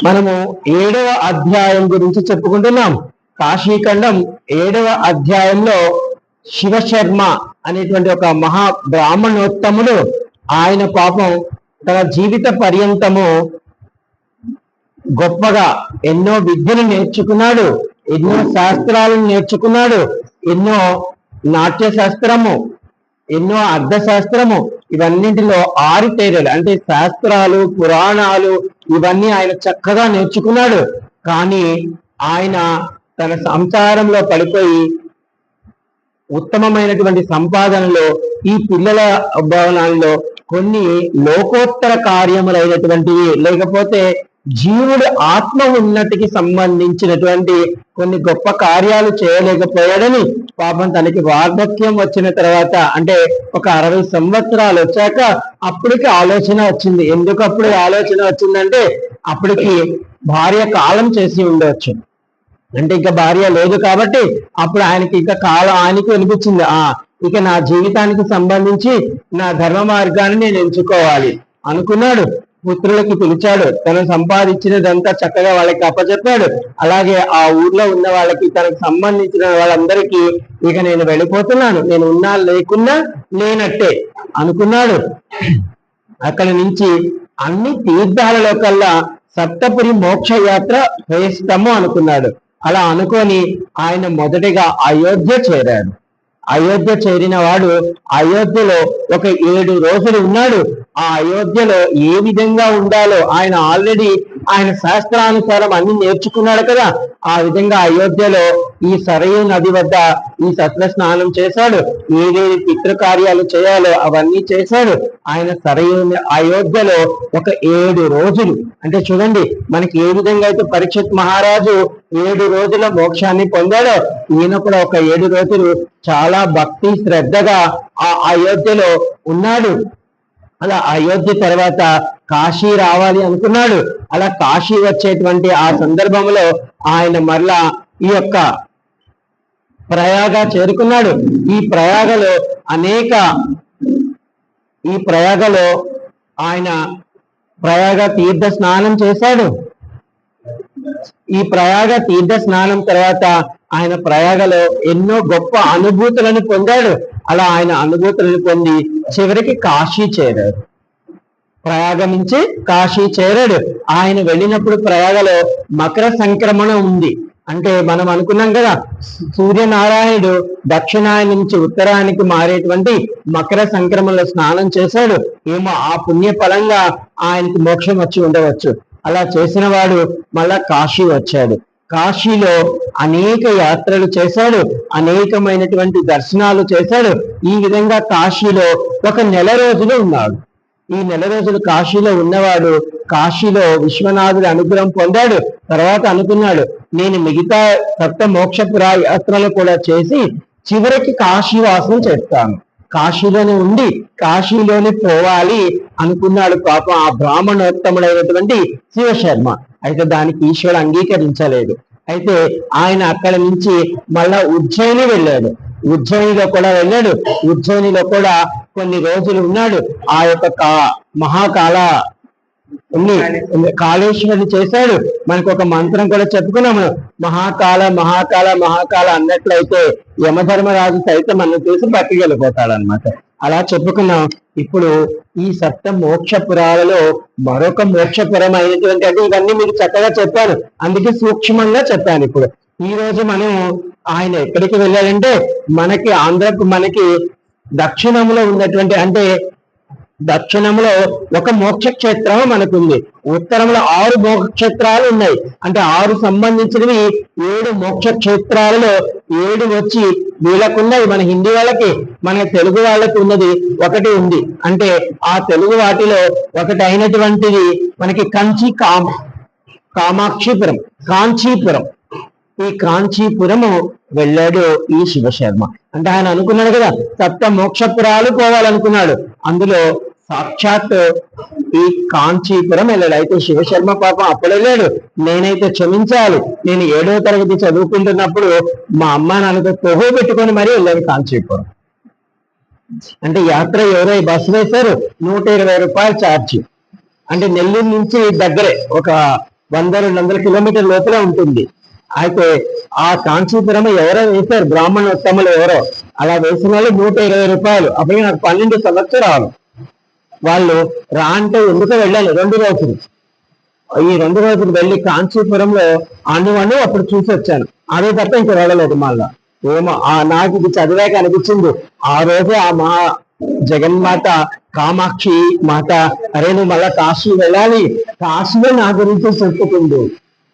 మనము ఏడవ అధ్యాయం గురించి చెప్పుకుంటున్నాం. కాశీఖండం ఏడవ అధ్యాయంలో శివశర్మ అనేటువంటి ఒక మహా బ్రాహ్మణోత్తముడు ఆయన పాపం తన జీవిత పర్యంతము గొప్పగా ఎన్నో విద్యను నేర్చుకున్నాడు ఎన్నో శాస్త్రాలను నేర్చుకున్నాడు ఎన్నో నాట్య శాస్త్రము ఎన్నో అర్థశాస్త్రము ఇవన్నింటిలో ఆరితేరలు అంటే శాస్త్రాలు పురాణాలు ఇవన్నీ ఆయన చక్కగా నేర్చుకున్నాడు. కానీ ఆయన తన సంసారంలో పడిపోయి ఉత్తమమైనటువంటి సంపాదనలో ఈ పిల్లల భవనాల్లో కొన్ని లోకోత్తర కార్యములైనటువంటివి లేకపోతే జీవుడు ఆత్మ ఉన్నటికి సంబంధించినటువంటి కొన్ని గొప్ప కార్యాలు చేయలేకపోయాడని పాపం తనకి వార్ధక్యం వచ్చిన తర్వాత అంటే ఒక అరవై సంవత్సరాలు వచ్చాక అప్పటికి ఆలోచన వచ్చింది. ఎందుకు అప్పుడు ఆలోచన వచ్చిందంటే అప్పటికి భార్య కాలం చేసి ఉండవచ్చు అంటే ఇంకా భార్య లేదు కాబట్టి అప్పుడు ఆయనకి ఇంకా కాలం ఆయనకి అనిపించింది ఆ ఇక నా జీవితానికి సంబంధించి నా ధర్మ మార్గాన్ని నేను ఎంచుకోవాలి అనుకున్నాడు. పుత్రులకి పిలిచాడు. తను సంపాదించినదంతా చక్కగా వాళ్ళకి అప్పచెప్పాడు. అలాగే ఆ ఊర్లో ఉన్న వాళ్ళకి తనకు సంబంధించిన వాళ్ళందరికీ ఇక నేను వెళ్ళిపోతున్నాను. నేను ఉన్నా లేకున్నా లేనట్టే అనుకున్నాడు. అక్కడి నుంచి అన్ని తీర్థాలలో కల్లా సప్తపురి మోక్ష యాత్ర శ్రేష్టము అనుకున్నాడు. అలా అనుకొని ఆయన మొదటిగా అయోధ్య చేరాడు. అయోధ్య చేరిన వాడు అయోధ్యలో ఒక ఏడు రోజులు ఉన్నాడు. ఆ అయోధ్యలో ఏ విధంగా ఉండాలో ఆయన ఆల్రెడీ ఆయన శాస్త్రానుసారం అన్ని నేర్చుకున్నాడు కదా. ఆ విధంగా అయోధ్యలో ఈ సరయు నది వద్ద ఈ సత్న స్నానం చేశాడు. ఏదేది పితృకార్యాలు చేయాలో అవన్నీ చేశాడు. ఆయన సరయు అయోధ్యలో ఒక ఏడు రోజులు. అంటే చూడండి మనకి ఏ విధంగా అయితే పరీక్షిత్ మహారాజు ఏడు రోజుల మోక్షాన్ని పొందాడో. ఈయన కూడా ఒక ఏడు రోజులు చాలా భక్తి శ్రద్ధగా ఆ అయోధ్యలో ఉన్నాడు. అలా అయోధ్య తర్వాత కాశీ రావాలి అనుకున్నాడు. అలా కాశీ వచ్చేటువంటి ఆ సందర్భంలో ఆయన మరలా ఈ యొక్క ప్రయాగ చేరుకున్నాడు. ఈ ప్రయాగలో అనేక ఈ ప్రయాగలో ఆయన ప్రయాగ తీర్థ స్నానం చేశాడు. ఈ ప్రయాగ తీర్థ స్నానం తర్వాత ఆయన ప్రయాగలో ఎన్నో గొప్ప అనుభూతులను పొందాడు. అలా ఆయన అనుభూతులను పొంది చివరికి కాశీ చేరాడు. ప్రయాగ నుంచి కాశీ చేరాడు. ఆయన వెళ్ళినప్పుడు ప్రయాగలో మకర సంక్రమణ ఉంది. అంటే మనం అనుకున్నాం కదా సూర్యనారాయణుడు దక్షిణాయన నుంచి ఉత్తరానికి మారేటువంటి మకర సంక్రమణలో స్నానం చేశాడు. ఏమో ఆ పుణ్య ఫలంగా ఆయనకి మోక్షం వచ్చి ఉండవచ్చు. అలా చేసిన వాడు మళ్ళా కాశీ వచ్చాడు. కాశీలో అనేక యాత్రలు చేశాడు. అనేకమైనటువంటి దర్శనాలు చేశాడు. ఈ విధంగా కాశీలో ఒక నెల రోజులు ఉన్నాడు. ఈ నెల రోజులు కాశీలో ఉన్నవాడు కాశీలో విశ్వనాథుడి అనుగ్రహం పొందాడు. తర్వాత అనుకున్నాడు నేను మిగతా సప్త మోక్షపుర యాత్రలు కూడా చేసి చివరికి కాశీవాసం చేస్తాను. కాశీలోనే ఉండి కాశీలోనే పోవాలి అనుకున్నాడు పాపం ఆ బ్రాహ్మణోత్తముడైనటువంటి శివశర్మ. అయితే దానికి ఈశ్వరుడు అంగీకరించలేదు. అయితే ఆయన అక్కడ నుంచి మళ్ళా ఉజ్జయిని వెళ్ళాడు. ఉజ్జయినిలో కూడా వెళ్ళాడు. ఉజ్జయినిలో కూడా కొన్ని రోజులు ఉన్నాడు. ఆ యొక్క మహాకాల కాళేశ్వరుని చేశాడు. మనకు ఒక మంత్రం కూడా చెప్పుకున్నాము మహాకాల మహాకాల మహాకాల అన్నట్లయితే యమధర్మరాజు సైతం మనం చూసి పట్టుకెళ్ళిపోతాడు అనమాట అలా చెప్పుకున్నాం. ఇప్పుడు ఈ సప్త మోక్షపురాలలో మరొక మోక్షపురం అయినటువంటి అంటే ఇవన్నీ మీకు చక్కగా చెప్పాను. అందుకే సూక్ష్మంగా చెప్పాను ఇప్పుడు. ఈ రోజు మనం ఆయన ఎక్కడికి వెళ్ళాడంటే మనకి ఆంధ్రకు మనకి దక్షిణంలో ఉన్నటువంటి అంటే దక్షిణంలో ఒక మోక్షక్షేత్రం మనకుంది. ఉత్తరంలో ఆరు మోక్షక్షేత్రాలు ఉన్నాయి. అంటే ఆరు సంబంధించినవి ఏడు మోక్షక్షేత్రాలలో ఏడు వచ్చి వీళ్ళకున్నాయి. మన హిందీ వాళ్ళకి మన తెలుగు వాళ్ళకి ఉన్నది ఒకటి ఉంది. అంటే ఆ తెలుగు వాటిలో ఒకటి అయినటువంటిది మనకి కంచి కామ కామాక్షిపురం కాంచీపురం. ఈ కాంచీపురము వెళ్ళాడు ఈ శివశర్మ. అంటే ఆయన అనుకున్నాడు కదా సప్త మోక్షపురాలు పోవాలనుకున్నాడు. అందులో సాక్షాత్ ఈ కాంచీపురం వెళ్ళాడు. అయితే శివశర్మ పాపం అప్పుడు వెళ్ళాడు నేనైతే క్షమించాలి. నేను ఏడవ తరగతి చదువుకుంటున్నప్పుడు మా అమ్మ నాన్నతో పొహు పెట్టుకొని మరీ వెళ్ళాను కాంచీపురం. అంటే యాత్ర ఎవరో బస్సు వేశారు. నూట ఇరవై రూపాయలు ఛార్జ్. అంటే నెల్లూరు నుంచి దగ్గరే ఒక వంద రెండు వందల కిలోమీటర్ లోపల ఉంటుంది. అయితే ఆ కాంచీపురం ఎవరో వేశారు? బ్రాహ్మణోత్తములు ఎవరో. అలా వేసిన వాళ్ళు నూట ఇరవై రూపాయలు. అప్పుడు నాకు పన్నెండు సంవత్సరాలు. వాళ్ళు రా అంటే ఎందుకు వెళ్ళాలి. రెండు రోజులు. ఈ రెండు రోజులు వెళ్ళి కాంచీపురంలో అనువను అప్పుడు చూసి వచ్చాను. అదే తప్ప ఇంక వెళ్ళలేదు మళ్ళా. ఏమో ఆ నాకు ఇది చదివాక అనిపించింది. ఆ రోజే ఆ మా జగన్మాత కామాక్షి మాత అరే నువ్వు మళ్ళా కాశీ వెళ్ళాలి. కాశీలో నా గురించి చెప్పుకుంది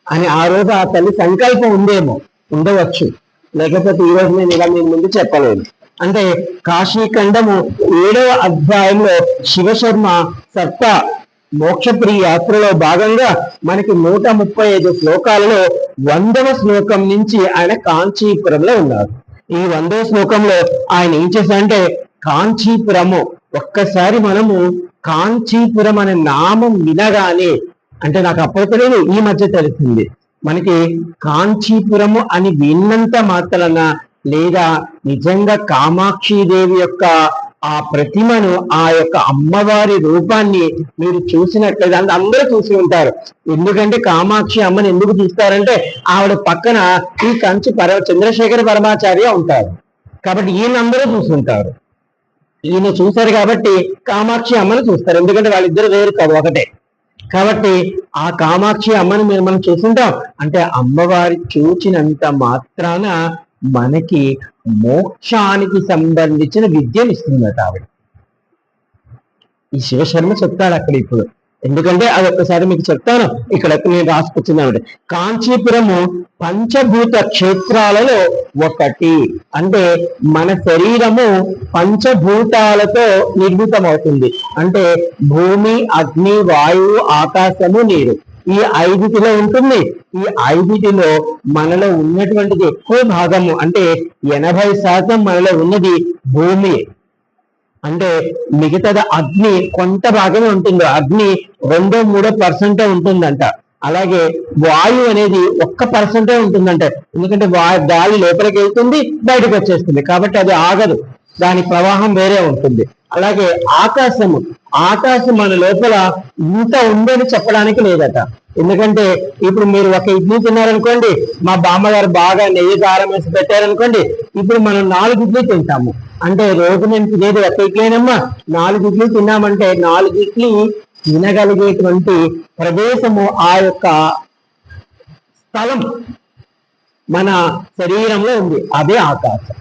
అని ఆ రోజు ఆ తల్లి సంకల్పం ఉందేమో ఉండవచ్చు. లేకపోతే ఈ రోజు నేను ఇలా మీ ముందు చెప్పలేదు అంటే కాశీఖండము ఏడవ అధ్యాయంలో శివశర్మ సప్త మోక్షప్రియ యాత్రలో భాగంగా మనకి నూట ముప్పై ఐదు శ్లోకాలలో వందవ శ్లోకం నుంచి ఆయన కాంచీపురంలో ఉన్నారు. ఈ వందవ శ్లోకంలో ఆయన ఏం చేశారంటే కాంచీపురము ఒక్కసారి మనము కాంచీపురం అనే నామం వినగానే అంటే నాకు అప్పుడు తెలియదు ఈ మధ్య తెలిసింది మనకి కాంచీపురము అని విన్నంత మాత్రాన లేదా నిజంగా కామాక్షిదేవి యొక్క ఆ ప్రతిమను ఆ యొక్క అమ్మవారి రూపాన్ని మీరు చూసినట్లయితే అంటే అందరూ చూసి ఉంటారు. ఎందుకంటే కామాక్షి అమ్మని ఎందుకు తీస్తారంటే ఆవిడ పక్కన ఈ కంచు పర చంద్రశేఖర పరమాచార్య ఉంటారు. కాబట్టి ఈయన అందరూ చూస్తుంటారు ఈయన చూశారు కాబట్టి కామాక్షి అమ్మను చూస్తారు. ఎందుకంటే వాళ్ళిద్దరు వేరు కాదు ఒకటే. కాబట్టి ఆ కామాక్షి అమ్మని మీరు మనం చూస్తుంటాం అంటే అమ్మవారి చూచినంత మాత్రాన మనకి మోక్షానికి సంబంధించిన విద్యను ఇస్తుందట ఆవిడ. ఈ శివశర్మ చెప్తాడు అక్కడ ఇప్పుడు. ఎందుకంటే అది ఒక్కసారి మీకు చెప్తాను. ఇక్కడ నేను రాసుకొచ్చింది ఆవిడ. కాంచీపురము పంచభూత క్షేత్రాలలో ఒకటి. అంటే మన శరీరము పంచభూతాలతో నిర్మితమవుతుంది. అంటే భూమి అగ్ని వాయువు ఆకాశము నీరు. ఈ ఐదిటిలో ఉంటుంది. ఈ ఐదిటిలో మనలో ఉన్నటువంటిది ఎక్కువ భాగము అంటే ఎనభై శాతం మనలో ఉన్నది భూమి. అంటే మిగతాది అగ్ని కొంత భాగమే ఉంటుంది. అగ్ని రెండో మూడో పర్సెంటే ఉంటుందంట. అలాగే వాయువు అనేది ఒక్క పర్సెంటే ఉంటుందంట. ఎందుకంటే గాలి లోపలికి వెళ్తుంది బయటకు వచ్చేస్తుంది కాబట్టి అది ఆగదు. దాని ప్రవాహం వేరే ఉంటుంది. అలాగే ఆకాశము ఆకాశం మన లోపల ఇంత ఉందని చెప్పడానికి లేదట. ఎందుకంటే ఇప్పుడు మీరు ఒక ఇడ్లీ తిన్నారనుకోండి మా బామ్మగారు బాగా నెయ్యి కారం వేసి పెట్టారనుకోండి ఇప్పుడు మనం నాలుగు ఇడ్లీ తింటాము. అంటే రోజు నేను తినేది ఒక ఇడ్లీనమ్మా నాలుగు ఇడ్లీ తిన్నామంటే నాలుగు ఇడ్లీ తినగలిగేటువంటి ప్రదేశము ఆ యొక్క స్థలం మన శరీరంలో ఉంది. అదే ఆకాశం.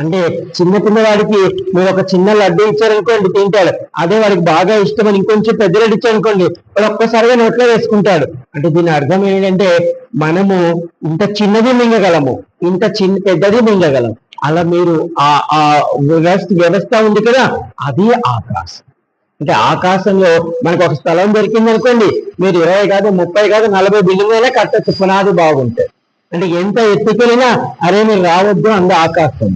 అంటే చిన్న పిల్లవాడికి మీరు ఒక చిన్న లడ్డు ఇచ్చారనుకోండి తింటాడు. అదే వాడికి బాగా ఇష్టం అని ఇంకొంచెం పెద్ద లడ్డు ఇచ్చారనుకోండి వాడు ఒక్కసారిగా నోట్లో వేసుకుంటాడు. అంటే దీని అర్థం ఏంటంటే మనము ఇంత చిన్నది మింగగలము ఇంత చిన్న పెద్దది మింగగలం. అలా మీరు ఆ ఆ వ్యవస్థ వ్యవస్థ ఉంది కదా అది ఆకాశం. అంటే ఆకాశంలో మనకు ఒక స్థలం దొరికింది అనుకోండి మీరు ఇరవై కాదు ముప్పై కాదు నలభై బిల్డింగ్ అయినా కట్టచ్చు పునాది బాగుంటుంది అంటే ఎంత ఎత్తుకెళ్ళినా అరే మీరు రావద్దు అంద ఆకాశం.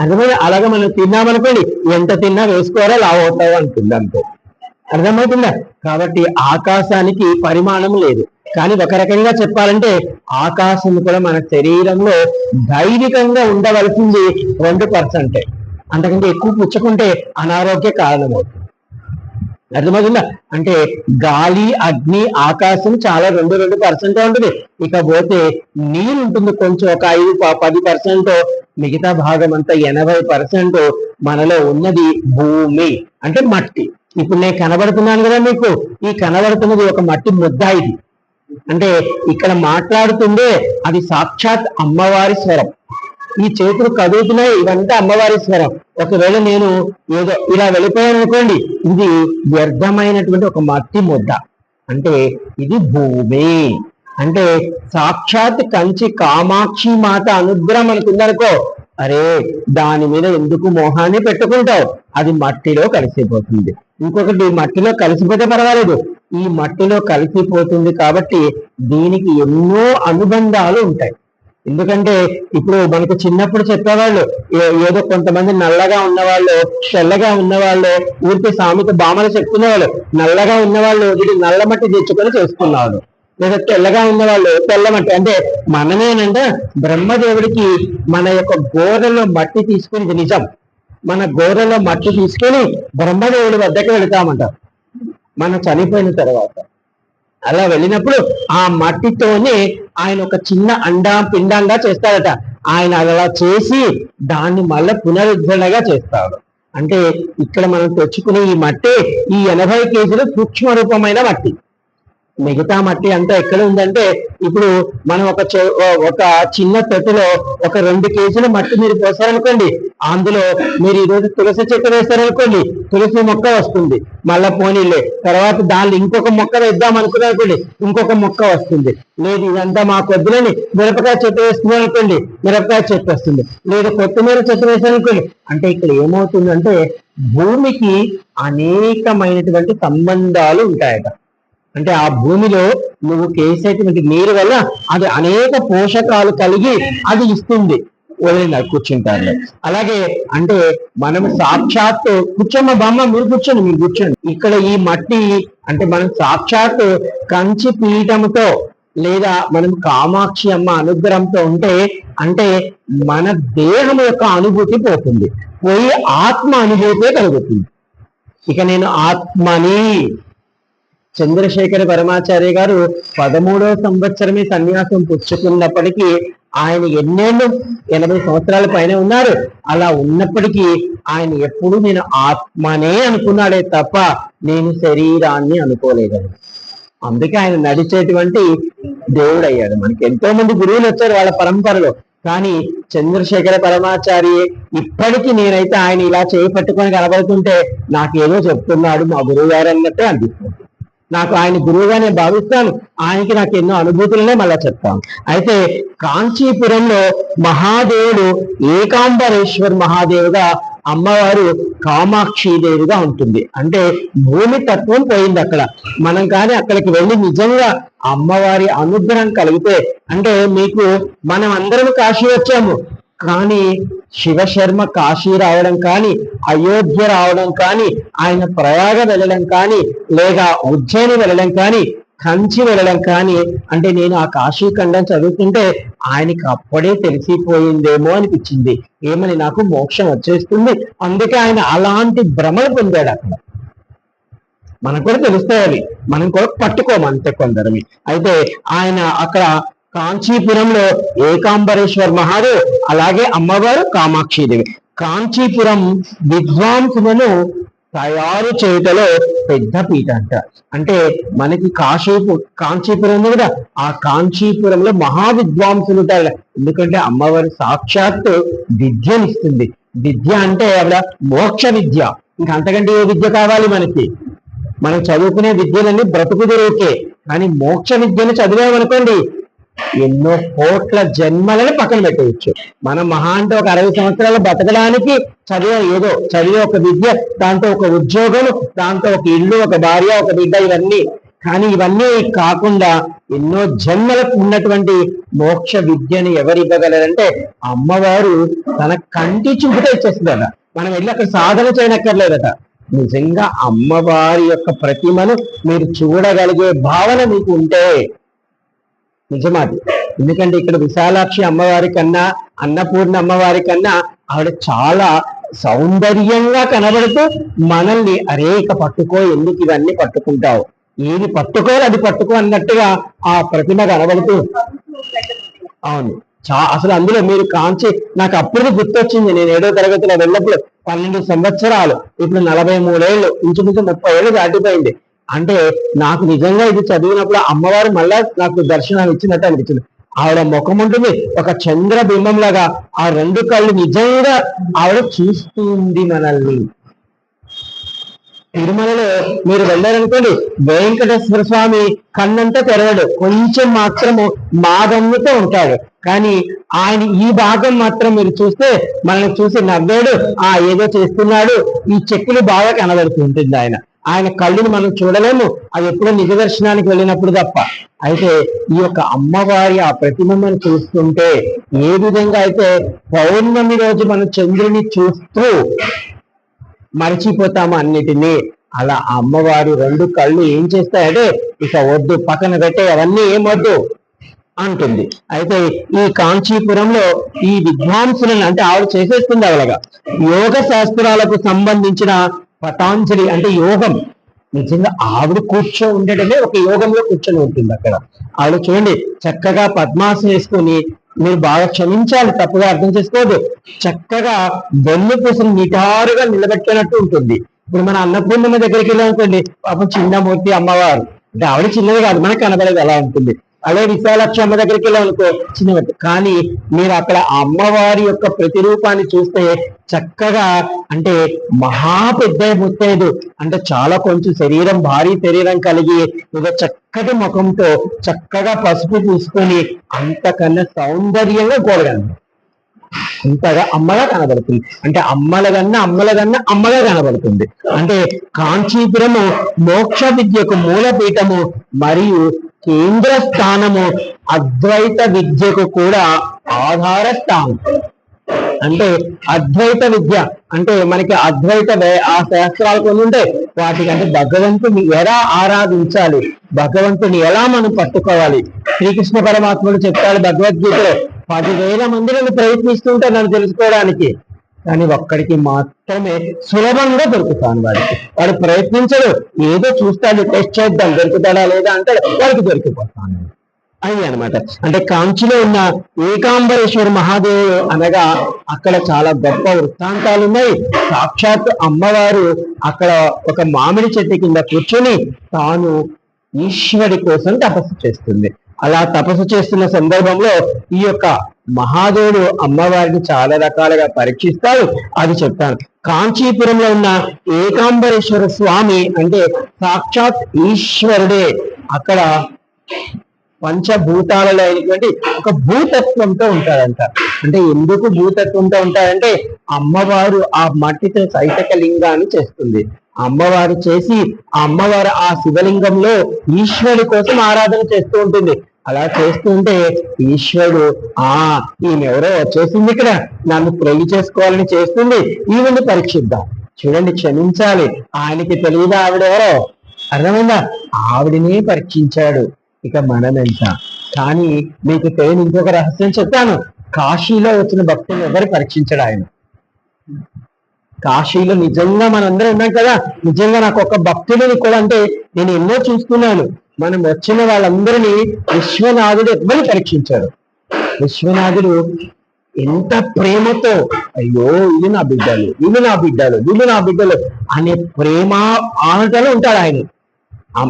అర్థమైంది? అలాగే మనం తిన్నామనుకోండి ఎంత తిన్నా వేసుకోవాలా లావవుతావు అవుతావు అంతే. అర్థమవుతుందా? కాబట్టి ఆకాశానికి పరిమాణం లేదు. కానీ ఒక రకంగా చెప్పాలంటే ఆకాశం కూడా మన శరీరంలో దైవికంగా ఉండవలసింది రెండు పర్సెంటే. అంతకంటే ఎక్కువ పుచ్చుకుంటే అనారోగ్య కారణమవుతుంది. అర్థమవుతుందా? అంటే గాలి అగ్ని ఆకాశం చాలా రెండు రెండు పర్సెంట్ ఉంటుంది. ఇకపోతే నీరు ఉంటుంది కొంచెం ఒక ఐదు పది పర్సెంట్ మిగతా భాగం అంతా ఎనభై పర్సెంట్ మనలో ఉన్నది భూమి అంటే మట్టి. ఇప్పుడు నేను కనబడుతున్నాను కదా మీకు. ఈ కనబడుతున్నది ఒక మట్టి ముద్ద ఇది. అంటే ఇక్కడ మాట్లాడుతుండే అది సాక్షాత్ అమ్మవారి స్వరం. ఈ చేతులు కదులుతున్నాయి. ఇదంతా అమ్మవారి స్వరం. ఒకవేళ నేను ఏదో ఇలా వెళ్ళిపోయాను అనుకోండి ఇది వ్యర్థమైనటువంటి ఒక మట్టి ముద్ద. అంటే ఇది భూమి. అంటే సాక్షాత్ కంచి కామాక్షి మాత అనుగ్రహం అనుకుందనుకో అరే దాని మీద ఎందుకు మోహాన్ని పెట్టుకుంటావు? అది మట్టిలో కలిసిపోతుంది. ఇంకొకటి మట్టిలో కలిసిపోతే పర్వాలేదు. ఈ మట్టిలో కలిసిపోతుంది కాబట్టి దీనికి ఎన్నో అనుబంధాలు ఉంటాయి. ఎందుకంటే ఇప్పుడు మనకు చిన్నప్పుడు చెప్పేవాళ్ళు ఏదో కొంతమంది నల్లగా ఉన్నవాళ్ళు తెల్లగా ఉన్నవాళ్ళు ఊరికే సామెత బామలు చెప్తున్నవాళ్ళు నల్లగా ఉన్నవాళ్ళు వీడు నల్ల మట్టి తెచ్చుకొని చేసుకున్నవాళ్ళు. లేదా తెల్లగా ఉన్నవాళ్ళు తెల్ల మట్టి. అంటే మనమేనంట బ్రహ్మదేవుడికి మన యొక్క గోరలో మట్టి తీసుకుని నిజం. మన గోరలో మట్టి తీసుకొని బ్రహ్మదేవుడి వద్దకు వెళతామంట. మనం చనిపోయిన తర్వాత. అలా వెళ్ళినప్పుడు ఆ మట్టితోనే ఆయన ఒక చిన్న అండా పిండంగా చేస్తాడట. ఆయన అలా చేసి దాన్ని మళ్ళీ పునరుద్ధరణగా చేస్తాడు. అంటే ఇక్కడ మనం తెచ్చుకునే ఈ మట్టి ఈ ఎనభై కేజీలు సూక్ష్మ రూపమైన మట్టి. మిగతా మట్టి అంతా ఎక్కడ ఉందంటే ఇప్పుడు మనం ఒక చె- ఒక చిన్న తొట్టులో ఒక రెండు కేజీల మట్టి మీరు పోసారనుకోండి అందులో మీరు ఈ రోజు తులసి చెట్టు వేస్తారనుకోండి తులసి మొక్క వస్తుంది మళ్ళా పోనీలే. తర్వాత దానిలో ఇంకొక మొక్క వేద్దాం అనుకున్నారనుకోండి ఇంకొక మొక్క వస్తుంది. లేదు ఇదంతా మా కొద్దులని మిరపకాయ చెట్టు వేస్తున్నాం అనుకోండి మిరపకాయ చెట్టు వస్తుంది. లేదు కొత్తిమీర చెట్టు వేసారనుకోండి అంటే ఇక్కడ ఏమవుతుందంటే భూమికి అనేకమైనటువంటి సంబంధాలు ఉంటాయట. అంటే ఆ భూమిలో నువ్వు కేసేటువంటి నీరు వల్ల అది అనేక పోషకాలు కలిగి అది ఇస్తుంది. వదిలిన కూర్చుంటారు అలాగే అంటే మనం సాక్షాత్ కూర్చోమ్మ బామ్మ మీరు కూర్చోండి మీరు కూర్చోండి. ఇక్కడ ఈ మట్టి అంటే మనం సాక్షాత్ కంచి పీఠముతో లేదా మనం కామాక్షి అమ్మ అనుగ్రహంతో ఉంటే అంటే మన దేహం యొక్క అనుభూతి పోతుంది. పోయి ఆత్మ అనుభూతే కలుగుతుంది. ఇక నేను ఆత్మని చంద్రశేఖర పరమాచార్య గారు పదమూడవ సంవత్సరమే సన్యాసం పుచ్చుకున్నప్పటికీ ఆయన ఎన్నేళ్ళు ఎనభై సంవత్సరాల పైన ఉన్నారు. అలా ఉన్నప్పటికీ ఆయన ఎప్పుడు నేను ఆత్మనే అనుకున్నాడే తప్ప నేను శరీరాన్ని అనుకోలేదని అందుకే ఆయన నడిచేటువంటి దేవుడు అయ్యాడు మనకి ఎంతో మంది గురువులు వచ్చారు వాళ్ళ పరంపరలో. కానీ చంద్రశేఖర పరమాచారి ఇప్పటికీ నేనైతే ఆయన ఇలా చేయి పట్టుకొని కనబడుతుంటే నాకేదో చెప్తున్నాడు మా గురువు గారు అన్నట్టే అనిపిస్తుంది. నాకు ఆయన గురువుగానే భావిస్తాను. ఆయనకి నాకు ఎన్నో అనుభూతులనే మళ్ళా చెప్తాను. అయితే కాంచీపురంలో మహాదేవుడు ఏకాంబరేశ్వర్ మహాదేవుగా అమ్మవారు కామాక్షిదేవిగా ఉంటుంది. అంటే భూమి తత్వం పోయింది అక్కడ. మనం కానీ అక్కడికి వెళ్ళి నిజంగా అమ్మవారి అనుగ్రహం కలిగితే అంటే మీకు మనం అందరం కాశీ వచ్చాము. కానీ శివశర్మ కాశీ రావడం కానీ అయోధ్య రావడం కానీ ఆయన ప్రయాగ వెళ్ళడం కానీ లేదా ఉజ్జయిని వెళ్ళడం కానీ కంచి వెళ్ళడం కానీ అంటే నేను ఆ కాశీ ఖండం చదువుతుంటే ఆయనకి అప్పుడే తెలిసిపోయిందేమో అనిపించింది. ఏమని నాకు మోక్షం వచ్చేస్తుంది. అందుకే ఆయన అలాంటి భ్రమలు పొందాడు అక్కడ. మనకు కూడా తెలుస్తాయి అవి. మనం కూడా పట్టుకోమంతే కొందరిని. అయితే ఆయన అక్కడ కాంచీపురంలో ఏకాంబరేశ్వర్ మహాదేవ్ అలాగే అమ్మవారు కామాక్షిదేవి. కాంచీపురం విద్వాంసులను తయారు చేయటలో పెద్ద పీట అంట. అంటే మనకి కాశీపు కాంచీపురం ఉంది కదా. ఆ కాంచీపురంలో మహా విద్వాంసులు ఉంటారు. ఎందుకంటే అమ్మవారు సాక్షాత్తు విద్యనిస్తుంది విద్య అంటే ఆవిడ మోక్ష విద్య. ఇంకా అంతకంటే ఏ విద్య కావాలి మనకి? మనం చదువుకునే విద్యలన్నీ బ్రతుకు కానీ మోక్ష విద్యను చదివామనుకోండి ఎన్నో కోట్ల జన్మలను పక్కన పెట్టవచ్చు. మనం మహా అంటే ఒక అరవై సంవత్సరాలు బతకడానికి చదివే ఏదో చదివే ఒక విద్య దాంతో ఒక ఉద్యోగం దాంతో ఒక ఇల్లు ఒక భార్య ఒక బిడ్డ ఇవన్నీ. కానీ ఇవన్నీ కాకుండా ఎన్నో జన్మలకు ఉన్నటువంటి మోక్ష విద్యని ఎవరు ఇవ్వగలరంటే అమ్మవారు తన కంటి చూపుతో ఇచ్చేస్తుందట మనం వెళ్ళి అక్కడ సాధన చేయనక్కర్లేదట. నిజంగా అమ్మవారి యొక్క ప్రతిమను మీరు చూడగలిగే భావన మీకు ఉంటే నిజమాది. ఎందుకంటే ఇక్కడ విశాలాక్షి అమ్మవారి కన్నా అన్నపూర్ణ అమ్మవారి కన్నా ఆవిడ చాలా సౌందర్యంగా కనబడుతూ మనల్ని అరేక పట్టుకో ఎందుకు ఇవన్నీ పట్టుకుంటావు? ఏది పట్టుకోవాలి అది పట్టుకో అన్నట్టుగా ఆ ప్రతిమ కనబడుతూ. అవును. చా అసలు అందులో మీరు కాంచి నాకు అప్పుడు గుర్తొచ్చింది. నేను ఏడో తరగతిలో వెళ్ళినప్పుడు పన్నెండు సంవత్సరాలు ఇప్పుడు నలభై మూడేళ్ళు ఇంచుమించు ముప్పై ఏళ్ళు దాటిపోయింది. అంటే నాకు నిజంగా ఇది చదివినప్పుడు అమ్మవారు మళ్ళా నాకు దర్శనాలు ఇచ్చినట్టు అనిపించింది. ఆవిడ ముఖం ఉంటుంది ఒక చంద్ర బింబం లాగా ఆ రెండు కళ్ళు నిజంగా ఆవిడ చూస్తుంది మనల్ని. తిరుమలలో మీరు వెళ్ళారనుకోండి వెంకటేశ్వర స్వామి కన్నంతా తెరవడు కొంచెం మాత్రము మాదమ్ముతో ఉంటాడు. కానీ ఆయన ఈ భాగం మాత్రం మీరు చూస్తే మనల్ని చూసి నవ్వాడు ఆ ఏదో చేస్తున్నాడు ఈ చెక్కులు బాగా కనబడుతుంటుంది ఆయన. ఆయన కళ్ళుని మనం చూడలేము. అవి ఎప్పుడో నిజ దర్శనానికి వెళ్ళినప్పుడు తప్ప. అయితే ఈ యొక్క అమ్మవారి ఆ ప్రతిమను చూస్తుంటే ఏ విధంగా అయితే పౌర్ణమి రోజు మనం చంద్రుని చూస్తూ మర్చిపోతాము అన్నిటినీ అలా ఆ అమ్మవారి రెండు కళ్ళు ఏం చేస్తాయంటే ఇక వద్దు పక్కన పెట్టే అవన్నీ ఏం వద్దు అంటుంది. అయితే ఈ కాంచీపురంలో ఈ విద్వాంసులను అంటే ఆవిడ చేసేస్తుంది అవలగా యోగ శాస్త్రాలకు సంబంధించిన పతాంజలి అంటే యోగం. నిజంగా ఆవిడ కూర్చో ఉండడమే ఒక యోగంలో కూర్చొని ఉంటుంది అక్కడ. ఆవిడ చూడండి చక్కగా పద్మాసనం వేసుకొని మీరు బాగా క్షమించాలి తప్పుగా అర్థం చేసుకోవద్దు. చక్కగా బొల్లు పూసలు నిటారుగా నిలబెట్టినట్టు ఉంటుంది. ఇప్పుడు మన అన్నపూర్ణమ్మ దగ్గరికి వెళ్ళామనుకోండి పాపం చిన్నమూర్తి అమ్మవారు. అంటే ఆవిడ చిన్నది కాదు మనకు కనబడేది ఎలా ఉంటుంది. అదే విశాలాక్షి అమ్మ దగ్గరికి వెళ్ళామనుకో చిన్న కానీ మీరు అక్కడ అమ్మవారి యొక్క ప్రతిరూపాన్ని చూస్తే చక్కగా అంటే మహా పెద్ద ముత్తైదు. అంటే చాలా కొంచెం శరీరం భారీ శరీరం కలిగి ఒక చక్కటి ముఖంతో చక్కగా పసుపు పూసుకొని అంతకన్నా సౌందర్యంగా కూడగలను అంతగా అమ్మగా కనబడుతుంది. అంటే అమ్మల కన్నా అమ్మల కన్నా అమ్మగా కనబడుతుంది. అంటే కాంచీపురము మోక్ష విద్యకు మూలపీఠము మరియు కేంద్ర స్థానము అద్వైత విద్యకు కూడా ఆధార స్థానం అంటే అద్వైత విద్య అంటే మనకి అద్వైత వే- ఆ శాస్త్రాలు కొన్ని ఉంటాయి. వాటికి అంటే భగవంతుని ఎలా ఆరాధించాలి భగవంతుని ఎలా మనం పట్టుకోవాలి? శ్రీకృష్ణ పరమాత్ముడు చెప్తాడు భగవద్గీతలో పదివేల మంది నన్ను ప్రయత్నిస్తుంటే నన్ను తెలుసుకోవడానికి. కానీ ఒక్కడికి మాత్రమే సులభంగా దొరుకుతాను వాడికి. వాడు ప్రయత్నించడు ఏదో చూస్తాడు టెస్ట్ చేద్దాం దొరుకుతాడా లేదా అంటాడు వాడికి దొరికిపోతాను. అది అనమాట అంటే కాంచిలో ఉన్న ఏకాంబరేశ్వర మహాదేవుడు అనగా అక్కడ చాలా గొప్ప వృత్తాంతాలు ఉన్నాయి. సాక్షాత్ అమ్మవారు అక్కడ ఒక మామిడి చెట్టు కింద కూర్చొని తాను ఈశ్వరి కోసం తపస్సు చేస్తుంది. అలా తపస్సు చేస్తున్న సందర్భంలో ఈ యొక్క మహాదేవుడు అమ్మవారిని చాలా రకాలుగా పరీక్షిస్తాడు అది చెప్తాను. కాంచీపురంలో ఉన్న ఏకాంబరేశ్వర స్వామి అంటే సాక్షాత్ ఈశ్వరుడే. అక్కడ పంచభూతాలలో అయినటువంటి ఒక భూతత్వంతో ఉంటాడంట. అంటే ఎందుకు భూతత్వంతో ఉంటాడంటే అమ్మవారు ఆ మట్టితో సైతక లింగాన్ని చేస్తుంది. అమ్మవారు చేసి ఆ అమ్మవారు ఆ శివలింగంలో ఈశ్వరుడి కోసం ఆరాధన చేస్తూ ఉంటుంది. అలా చేస్తుంటే ఈశ్వరుడు ఆ ఈమెవరో వచ్చేసింది ఇక్కడ. నన్ను ప్రేమి చేసుకోవాలని చేస్తుంది. ఈవిని పరీక్షిద్దాం. చూడండి క్షమించాలి. ఆయనకి తెలియదా ఆవిడెవరో? అర్థమైందా? ఆవిడనే పరీక్షించాడు. ఇక మనమెంత. కానీ మీకు తెలియని ఇంకొక రహస్యం చెప్తాను. కాశీలో వచ్చిన భక్తులు ఎవరు పరీక్షించడు ఆయన? కాశీలో నిజంగా మనందరం ఉన్నాం కదా. నిజంగా నాకు ఒక భక్తుడిని కూడా అంటే నేను ఎన్నో చూస్తున్నాను మనం వచ్చిన వాళ్ళందరినీ విశ్వనాథుడు ఎవరు పరీక్షించాడు విశ్వనాథుడు ఎంత ప్రేమతో అయ్యో ఇవి నా బిడ్డలు ఇవి నా బిడ్డలు ఇవి నా బిడ్డలు అనే ప్రేమ ఆనటలో ఉంటాడు ఆయన.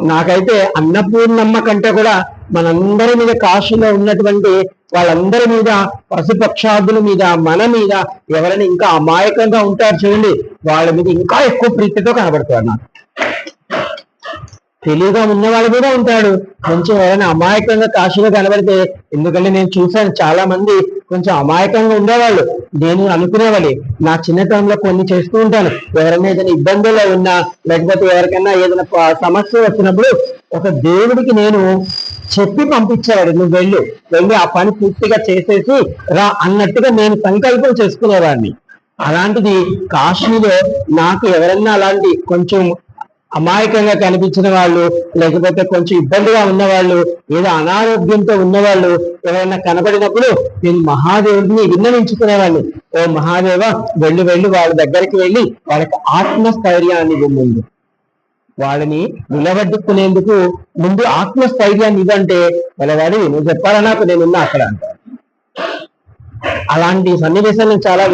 నాకైతే అన్నపూర్ణమ్మ కంటే కూడా మనందరి మీద కాశీలో ఉన్నటువంటి వాళ్ళందరి మీద పశుపక్షాదుల మీద మన మీద ఎవరైనా ఇంకా అమాయకంగా ఉంటారు చూడండి వాళ్ళ మీద ఇంకా ఎక్కువ ప్రీతితో కనబడుతున్నారు తెలివిగా ఉన్నవాడు కూడా ఉంటాడు. కొంచెం ఎవరైనా అమాయకంగా కాశీలో కనబడితే ఎందుకంటే నేను చూశాను చాలా మంది కొంచెం అమాయకంగా ఉండేవాళ్ళు. నేను అనుకునేవాళ్ళు నా చిన్నతనంలో కొన్ని చేస్తూ ఉంటాను. ఎవరైనా ఏదైనా ఇబ్బందులు ఉన్నా లేకపోతే ఎవరికైనా ఏదైనా సమస్య వచ్చినప్పుడు ఒక దేవుడికి నేను చెప్పి పంపించేవాడు నువ్వు వెళ్ళు. వెళ్ళి ఆ పని పూర్తిగా చేసేసి రా అన్నట్టుగా నేను సంకల్పం చేసుకునేవాడిని. అలాంటిది కాశీలో నాకు ఎవరన్నా అలాంటి కొంచెం అమాయకంగా కనిపించిన వాళ్ళు లేకపోతే కొంచెం ఇబ్బందిగా ఉన్నవాళ్ళు ఏదో అనారోగ్యంతో ఉన్నవాళ్ళు ఎవరైనా కనబడినప్పుడు నేను మహాదేవుడిని విన్నవించుకునేవాడిని. ఓ మహాదేవ వెళ్ళి వెళ్ళి వాళ్ళ దగ్గరికి వెళ్ళి వాళ్ళకి ఆత్మస్థైర్యాన్ని ఇవ్వండి వాళ్ళని నిలబెట్టుకునేందుకు ముందు ఆత్మస్థైర్యాన్ని ఇవ్వంటే వాళ్ళవాడి నువ్వు చెప్పాలా నాకు? నేనున్నా అక్కడ. అంటారు అలాంటి సన్నివేశాలను చాలా